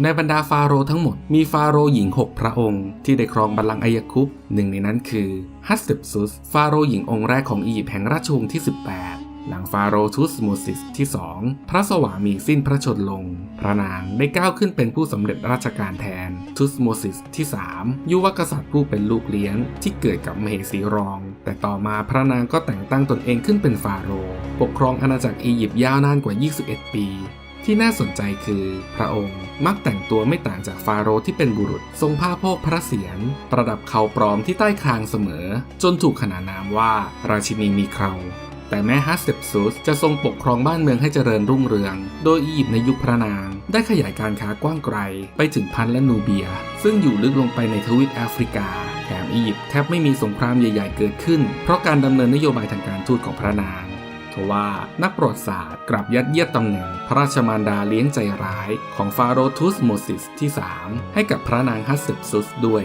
ในบรรดาฟาโรห์ทั้งหมดมีฟาโรห์หญิง 6 พระองค์ ที่ได้ครองบัลลังก์อายคุปหนึ่งในนั้นคือฮัตเซปซุส ฟาโรห์หญิงองค์แรกของอียิปต์แห่งราชวงศ์ที่ 18 หลังฟาโรห์ทุสโมซิสที่ 2 พระสวามีสิ้นพระชนลง พระนางได้ก้าวขึ้นเป็นผู้สำเร็จราชการแทน ทุสโมซิสที่ 3 ยุวกษัตริย์ผู้เป็นลูกเลี้ยงที่เกิดกับมเหสีรอง แต่ต่อมาพระนางก็แต่งตั้งตนเองขึ้นเป็นฟาโรห์ปกครองอาณาจักรอียิปต์ยาวนานกว่า 21 ปี ที่น่าสนใจคือพระองค์มักแต่งตัวไม่ต่างจากฟาโรห์ที่เป็นบุรุษ ทรงผ้าโพกพระเศียรประดับเขาปลอมที่ใต้คางเสมอ จนถูกขนานนามว่าราชินีมีเคราแต่แม้ฮัสเซปซุสจะทรงปกครองบ้านเมืองให้เจริญรุ่งเรือง โดยอียิปต์ในยุคพระนาง ได้ขยายการค้ากว้างไกล ไปถึงพันและนูเบีย ซึ่งอยู่ลึกลงไปในทวีปแอฟริกา แถมอียิปต์แทบไม่มีสงครามใหญ่ ๆ เกิดขึ้น เพราะการดำเนินนโยบายทางการทูตของพระนาง ทว่านักประวัติศาสตร์กลับยัดเยียดตำแหน่งพระราชมารดาเลี้ยงใจร้ายของฟาโรห์ทุสโมซิสที่ 3 ให้กับพระนางฮัสเซปซุสด้วย